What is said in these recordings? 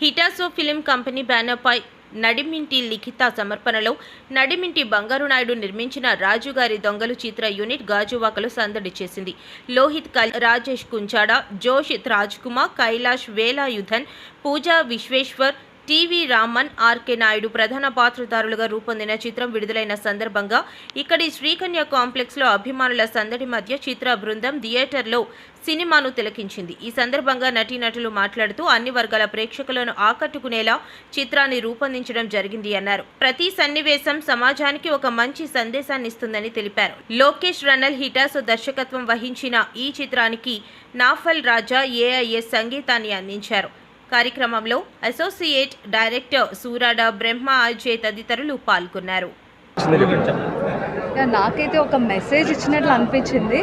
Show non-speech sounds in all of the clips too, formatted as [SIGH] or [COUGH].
హిటాసో film company బ్యానర్పై నడిమింటి లిఖిత సమర్పణలో నడిమింటి బంగారు నాయుడు నిర్మించిన రాజుగారి దొంగలు చిత్ర యూనిట్ గాజువాకలు సందడి చేసింది. లోహిత్ కల్ రాజేష్ కుంచాడ జోషిత్ రాజ్ కుమార్ కైలాష్ వేలాయుధన్ పూజా విశ్వేశ్వర్ టీవీ రామన్ ఆర్కే నాయుడు ప్రధాన పాత్రధారులుగా రూపొందిన చిత్రం విడుదలైన సందర్భంగా ఇక్కడి శ్రీకన్య కాంప్లెక్స్లో అభిమానుల సందడి మధ్య చిత్ర బృందం థియేటర్లో సినిమాను తిలకించింది. ఈ సందర్భంగా నటీనటులు మాట్లాడుతూ అన్ని వర్గాల ప్రేక్షకులను ఆకట్టుకునేలా చిత్రాన్ని రూపొందించడం జరిగింది అన్నారు. ప్రతి సన్నివేశం సమాజానికి ఒక మంచి సందేశాన్ని ఇస్తుందని తెలిపారు. లోకేష్ రన్నల్ హిటాసు దర్శకత్వం వహించిన ఈ చిత్రానికి నాఫల్ రాజా ఏఐఎస్ సంగీతాన్ని అందించారు. కార్యక్రమంలో అసోసియేట్ డైరెక్టర్ సూరాడ బ్రహ్మ అజయ్ తదితరులు పాల్గొన్నారు. నాకైతే ఒక మెసేజ్ ఇచ్చినట్లు అనిపించింది.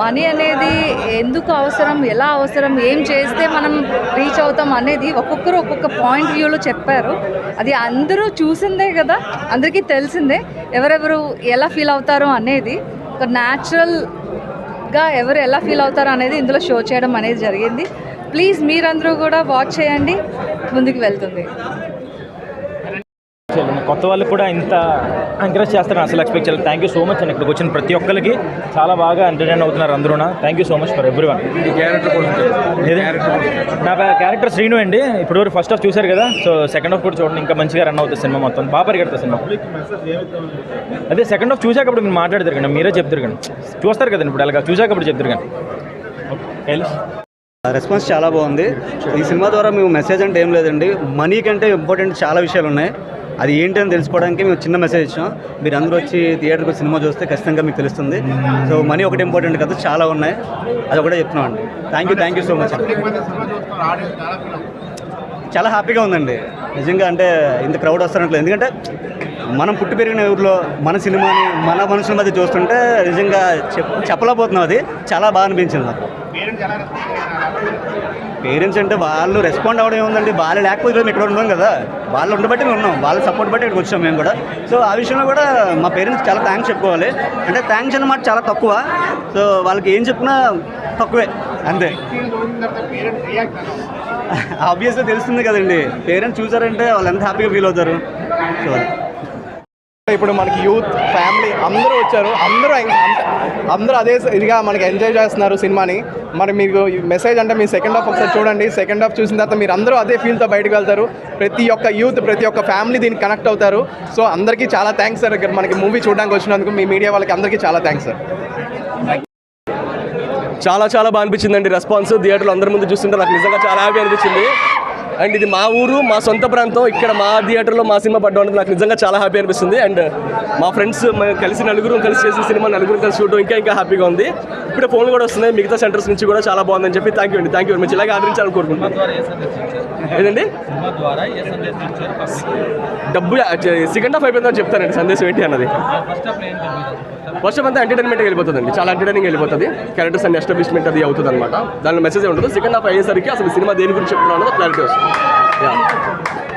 మనీ అనేది ఎందుకు అవసరం ఎలా అవసరం ఏం చేస్తే మనం రీచ్ అవుతాం అనేది ఒక్కొక్కరు ఒక్కొక్క పాయింట్ వ్యూలో చెప్పారు. అది అందరూ చూసిందే కదా అందరికీ తెలిసిందే ఎవరెవరు ఎలా ఫీల్ అవుతారో అనేది. ఒక న్యాచురల్గా ఎవరు ఎలా ఫీల్ అవుతారో అనేది ఇందులో షో చేయడం అనేది జరిగింది. ప్లీజ్ మీరందరూ కూడా వాచ్ చేయండి ముందుకు వెళ్తుంది. కొత్త వాళ్ళు కూడా ఇంత ఎంకరేజ్ చేస్తారని అసలు ఎక్స్పెక్ట్ చేయలేదు. థ్యాంక్ యూ సో మచ్ అండి. ఇక్కడికి వచ్చిన ప్రతి ఒక్కరికి చాలా బాగా ఎంటర్టైన్ అవుతున్నారు అందరూ thank you so much for everyone నా క్యారెక్టర్ శ్రీను అండి. ఇప్పుడు వరకు ఫస్ట్ హాఫ్ చూశారు కదా. సో సెకండ్ హాఫ్ కూడా చూడండి. ఇంకా మంచిగా రన్ అవుతుంది సినిమా మొత్తం. బాగా పరిగెడుతుంది సినిమా. అదే సెకండ్ హాఫ్ చూశాక అప్పుడు మీరు మాట్లాడతారు కానీ మీరే చెప్తారు కానీ చూస్తారు కదండి ఇప్పుడు అలాగా. చూశాక అప్పుడు చెప్తారు కానీ రెస్పాన్స్ చాలా బాగుంది. ఈ సినిమా ద్వారా మేము మెసేజ్ అంటే ఏం లేదండి. మనీ కంటే ఇంపార్టెంట్ చాలా విషయాలు ఉన్నాయి. అది ఏంటి అని తెలుసుకోవడానికి మేము చిన్న మెసేజ్ ఇచ్చాం. మీరు అందరూ వచ్చి థియేటర్కి సినిమా చూస్తే ఖచ్చితంగా మీకు తెలుస్తుంది. సో మనీ ఒకటి ఇంపార్టెంట్ కదా చాలా ఉన్నాయి. అది ఒకటే చెప్తున్నాం అండి thank you thank you so much చాలా హ్యాపీగా ఉందండి. నిజంగా అంటే ఇంత క్రౌడ్ వస్తున్నట్లు. ఎందుకంటే మనం పుట్టి పెరిగిన ఊర్లో మన సినిమాని మన మనుషుల మధ్య చూస్తుంటే నిజంగా చెప్ చెప్పలేకపోతున్నాం అది. చాలా బాగా అనిపించింది నాకు. పేరెంట్స్ అంటే వాళ్ళు రెస్పాండ్ అవ్వడం ఏముందండి? వాళ్ళు లేకపోతే మేము ఇక్కడ ఉన్నాం కదా. వాళ్ళు ఉండబట్టి మేము ఉన్నాం. వాళ్ళ సపోర్ట్ బట్టి ఇక్కడికి వచ్చాం మేము కూడా. సో ఆ విషయంలో కూడా మా పేరెంట్స్ చాలా థ్యాంక్స్ చెప్పుకోవాలి. అంటే థ్యాంక్స్ అన్నమాట చాలా తక్కువ. సో వాళ్ళకి ఏం చెప్పినా తక్కువే. అంతే. [LAUGHS] ఆబ్వియస్గా తెలుస్తుంది కదండి. పేరెంట్స్ చూసారంటే వాళ్ళు ఎంత హ్యాపీగా ఫీల్ అవుతారు. సో ఇప్పుడు మనకి యూత్ ఫ్యామిలీ అందరూ వచ్చారు. అందరూ అందరూ అదే ఇదిగా మనకి ఎంజాయ్ చేస్తున్నారు సినిమాని. మరి మీకు మెసేజ్ అంటే మీ సెకండ్ హాఫ్ ఒకసారి చూడండి. సెకండ్ హాఫ్ చూసిన తర్వాత మీరు అందరూ అదే ఫీల్తో బయటకు వెళ్తారు. ప్రతి ఒక్క యూత్ ప్రతి ఒక్క ఫ్యామిలీ దీనికి కనెక్ట్ అవుతారు. సో అందరికీ చాలా థ్యాంక్స్ సార్ ఇక్కడ మనకి మూవీ చూడడానికి వచ్చినందుకు మీ మీడియా వాళ్ళకి అందరికీ చాలా థ్యాంక్స్ సార్ చాలా చాలా బాగా అనిపించిందండి రెస్పాన్స్ థియేటర్లో అందరి ముందు చూస్తుంటే నాకు నిజంగా చాలా హ్యాపీ అనిపించింది. అండ్ ఇది మా ఊరు మా సొంత ప్రాంతం. ఇక్కడ మా థియేటర్లో మా సినిమా పడ్డం అంటే నాకు నిజంగా చాలా హ్యాపీ అనిపిస్తుంది. అండ్ మా ఫ్రెండ్స్ కలిసి నలుగురు కలిసి చేసిన సినిమా నలుగురు కలిసి చూడడం ఇంకా ఇంకా హ్యాపీగా ఉంది. ఇప్పుడే ఫోన్లు కూడా వస్తున్నాయి. మిగతా సెంటర్స్ నుంచి కూడా చాలా బాగుందని చెప్పి థ్యాంక్ యూ అండి. థ్యాంక్ యూ వెరీ మచ్ ఇలాగే ఆదరించాలని కోరుకుంటున్నాను. ఏదండి? డబ్బు సెకండ్ హాఫ్ అయిపోయిందని చెప్తానండి సందేశం ఏంటి అన్నది. ఫస్ట్ ఆఫ్ అంతా ఎంటర్టైన్మెంట్ వెళ్ళిపోతుందండి. చాలా ఎంటర్టైనింగ్ వెళ్ళిపోతుంది. క్యారెక్టర్స్ అండ్ ఎస్టాబ్లిష్మెంట్ అది అవుతుంది అనమాట దానిలో మెసేజ్ ఉంటుంది. సెకండ్ హాఫ్ అయ్యేసరికి అసలు సినిమా దేని గురించి చెప్తున్నా అన్నది క్లారిటీ వస్తుంది. Yeah.